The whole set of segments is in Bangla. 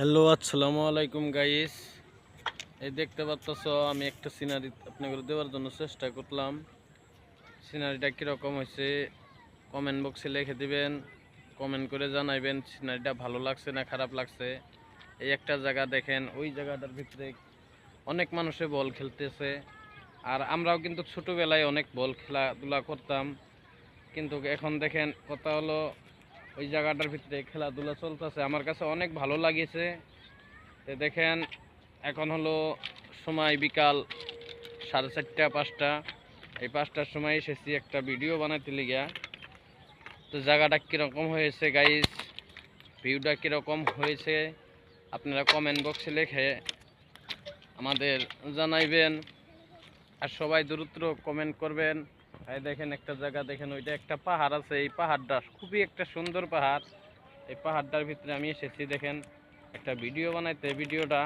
হ্যালো, আসসালামু আলাইকুম গাইস এই দেখতে পাচ্ছ, আমি একটা সিনারি আপনাকে দেওয়ার জন্য চেষ্টা করলাম। সিনারিটা কীরকম হয়েছে কমেন্ট বক্সে লিখে দিবেন কমেন্ট করে জানাইবেন সিনারিটা ভালো লাগছে না খারাপ লাগছে। এই একটা জায়গা দেখেন, ওই জায়গাটার ভিতরে অনেক মানুষে বল খেলতেছে। আর আমরাও কিন্তু ছোটোবেলায় অনেক বল খেলাধুলা করতাম। কিন্তু এখন দেখেন, কথা হলো ওই জায়গাটার ভিতরে খেলাধুলা চলতেছে। আমার কাছে অনেক ভালো লাগিয়েছে। তো দেখেন, এখন হলো সময় বিকাল সাড়ে চারটা, পাঁচটা। এই পাঁচটার সময় এসেছি একটা ভিডিও বানাতে লিগা। তো জায়গাটা কীরকম হয়েছে গাইস ভিউটা কীরকম হয়েছে? আপনারা কমেন্ট বক্সে লিখে আমাদের জানাইবেন। আর সবাই দ্রুত কমেন্ট করবেন। এই দেখেন একটা জায়গা, দেখেন ওইটা একটা পাহাড় আছে। এই পাহাড়টা খুবই একটা সুন্দর পাহাড়। এই পাহাড়টার ভিতরে আমি এসেছি, দেখেন। একটা ভিডিও বানাইতে ভিডিওটা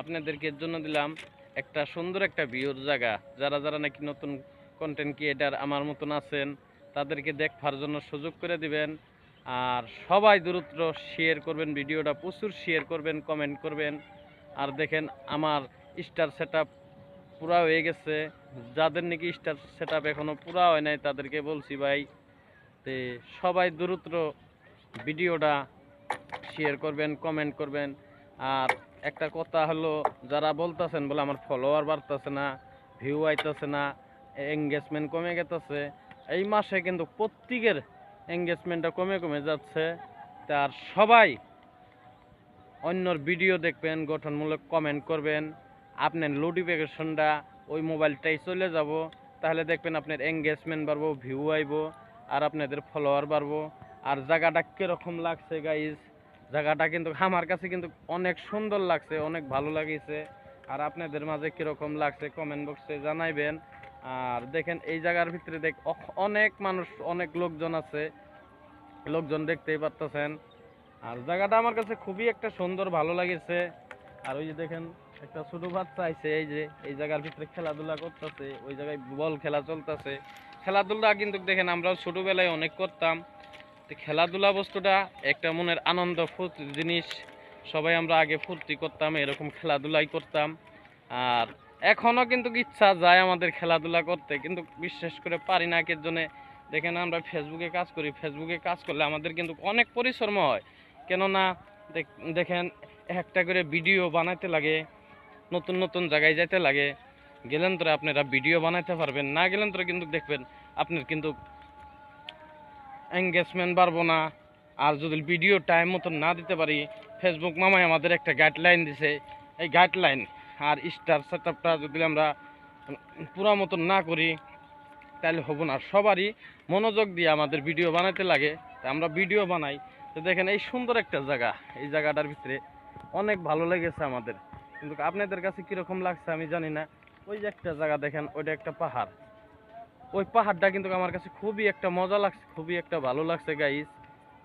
আপনাদেরকে জন্য দিলাম। একটা সুন্দর একটা ভিউর জায়গা। যারা যারা নাকি নতুন কন্টেন্ট ক্রিয়েটার আমার মতন আছেন, তাদেরকে দেখবার জন্য সুযোগ করে দিবেন। আর সবাই দ্রুত শেয়ার করবেন ভিডিওটা প্রচুর শেয়ার করবেন কমেন্ট করবেন। আর দেখেন আমার স্টার সেট পুরা হয়ে গেছে। যাদের নাকি স্টার সেট আপ এখনও পুরা হয় নাই, তাদেরকে বলছি ভাই তে সবাই দ্রুত ভিডিওটা শেয়ার করবেন কমেন্ট করবেন। আর একটা কথা হলো, যারা বলতেছেন বলে আমার ফলোয়ার বাড়তেছে না ভিউ আইতেছে না এঙ্গেজমেন্ট কমে গেতেছে। এই মাসে কিন্তু প্রত্যেকের এঙ্গেজমেন্টটা কমে কমে যাচ্ছে। তার সবাই অন্যর ভিডিও দেখবেন, গঠনমূলক কমেন্ট করবেন। আপনার নোটিফিকেশনটা ওই মোবাইলটাই চলে যাব। তাহলে দেখবেন আপনার এঙ্গেজমেন্ট বাড়বো ভিউ আইব, আর আপনাদের ফলোয়ার বাড়বো। আর জায়গাটা কীরকম লাগছে গাইজ জায়গাটা কিন্তু আমার কাছে কিন্তু অনেক সুন্দর লাগছে, অনেক ভালো লাগিয়েছে আর আপনাদের মাঝে কীরকম লাগছে কমেন্ট বক্সে জানাইবেন। আর দেখেন এই জায়গার ভিতরে দেখ অনেক মানুষ, অনেক লোকজন আছে। লোকজন দেখতেই পারতেছেন। আর জায়গাটা আমার কাছে খুবই একটা সুন্দর, ভালো লাগেছে। আর ওই যে দেখেন একটা ছোট বাচ্চা আইছে, এই যে, এই জায়গার ভিতরে খেলাধুলা করতেছে, ওই জায়গায় বল খেলা চলতেছে। খেলাধুলা কিন্তু দেখেন, আমরাও ছোটবেলায় অনেক করতাম। তো খেলাধুলা বস্তুটা একটা মনের আনন্দ, ফুর্তি জিনিস। সবাই আমরা আগে ফুর্তি করতাম, এরকম খেলাধুলাই করতাম। আর এখনও কিন্তু ইচ্ছা যায় আমাদের খেলাধুলা করতে, কিন্তু বিশেষ করে পারি না এর জন্যে। দেখেন, আমরা ফেসবুকে কাজ করি, ফেসবুকে কাজ করলে আমাদের কিন্তু অনেক পরিশ্রম হয়। কেননা দেখ- দেখেন, একটা করে ভিডিও বানাইতে লাগে নতুন নতুন জায়গায় যাইতে লাগে। গেলেন তোরা আপনারা ভিডিও বানাইতে পারবেন, না গেলেন তোরা কিন্তু দেখবেন আপনার কিন্তু এঙ্গেজমেন্ট বাড়বো না। আর যদি ভিডিও টাইম মতন না দিতে পারি ফেসবুক মামাই আমাদের একটা গাইডলাইন দিছে। এই গাইডলাইন আর স্টার সেট যদি আমরা পুরা মতন না করি, তাহলে হব না। সবারই মনোযোগ দিয়ে আমাদের ভিডিও বানাইতে লাগে। আমরা ভিডিও বানাই। তো দেখেন এই সুন্দর একটা জায়গা। এই জায়গাটার ভিতরে অনেক ভালো লেগেছে আমাদের। কিন্তু আপনাদের কাছে কীরকম লাগছে আমি জানি না। ওই যে একটা জায়গা দেখেন, ওইটা একটা পাহাড়। ওই পাহাড়টা কিন্তু আমার কাছে খুবই একটা মজা লাগছে, খুবই একটা ভালো লাগছে গাইস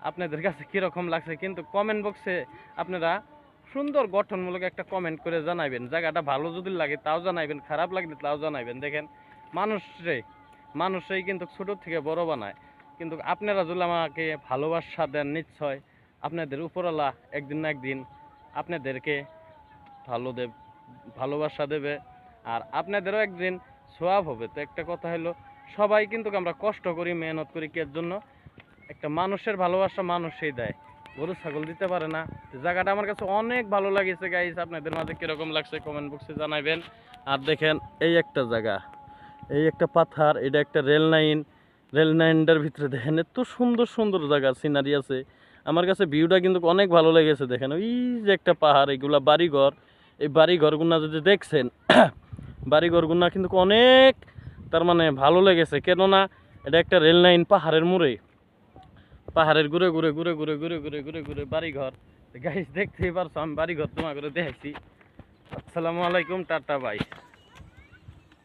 আপনাদের কাছে কীরকম লাগছে কিন্তু কমেন্ট বক্সে আপনারা সুন্দর গঠনমূলক একটা কমেন্ট করে জানাবেন জায়গাটা ভালো যদি লাগে তাও জানাইবেন, খারাপ লাগলে তাও জানাইবেন। দেখেন মানুষরে মানুষই কিন্তু ছোট থেকে বড় বানায়। কিন্তু আপনারা যদি আমাকে ভালোবাসা দেন নিশ্চয়, আপনাদের উপরওয়ালা একদিন না একদিন আপনাদেরকে ভালো দেব, ভালোবাসা দেবে। আর আপনাদেরও একদিন সোয়াব হবে। তো একটা কথা হলো, সবাই কিন্তু আমরা কষ্ট করি, মেহনত করি, কে জন্য? একটা মানুষের ভালোবাসা মানুষই দেয়। গরু, ছাগল দিতে পারে না। জায়গাটা আমার কাছে অনেক ভালো লাগেছে গাইস আপনাদের মাঝে কীরকম লাগছে কমেন্ট বক্সে জানাবেন আর দেখেন, এই একটা জায়গা, এই একটা পাথার, এটা একটা রেল লাইন। রেল লাইনটার ভিতরে দেখেন, এত সুন্দর সুন্দর জায়গা সিনারি আছে। আমার কাছে ভিউটা কিন্তু অনেক ভালো লেগেছে, দেখেন। ওই যে একটা পাহাড়, এগুলা বাড়িঘর। এই বাড়ি ঘরগুনা যদি দেখছেন, বাড়ি ঘরগুনা কিন্তু অনেক তার মানে ভালো লেগেছে। কেননা এটা একটা রেল লাইন পাহাড়ের মোড়ে। পাহাড়ের ঘুরে ঘুরে ঘুরে ঘুরে ঘুরে ঘুরে ঘুরে ঘুরে বাড়ি ঘর গাইস দেখতেই পারছ, আমি বাড়ি ঘর তোমার করে দেখছি আসসালামু আলাইকুম, টাটা বাই